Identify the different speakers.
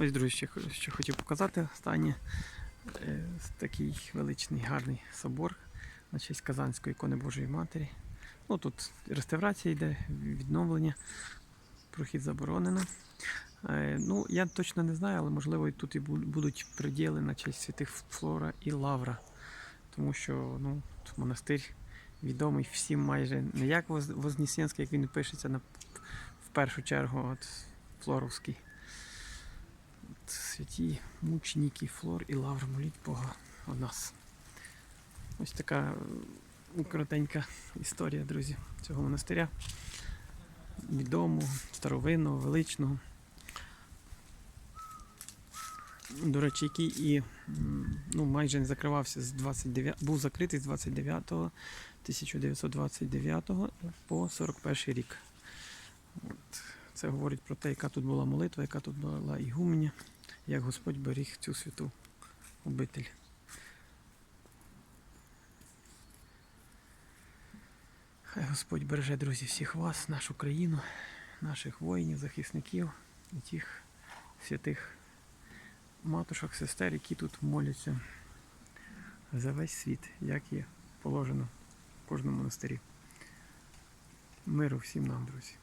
Speaker 1: Ось, друзі, ще що хотів показати останнє. Е, Такий величний гарний собор на честь Казанської ікони Божої Матері. Ну, тут реставрація йде, відновлення, прохід заборонено. Е, Ну, я точно не знаю, але можливо тут і будуть приділи на честь святих Флора і Лавра. Тому що ну, монастир відомий всім майже не як Вознесенський, як він пишеться на, в першу чергу, от Флоровський. Святі мученики, Флор і Лавр, моліть Бога о нас. Ось така коротенька історія, друзі, цього монастиря. Відомого, старовинного, величного. До речі, який і ну, майже не закривався з 29, був закритий з 29 1929 по 41 рік. От. Це говорить про те, яка тут була молитва, яка тут була ігуменя, як Господь беріг цю святу обитель. Хай Господь береже, друзі, всіх вас, нашу країну, наших воїнів, захисників і тих святих матушок, сестер, які тут моляться за весь світ, як є положено в кожному монастирі. Миру всім нам, друзі.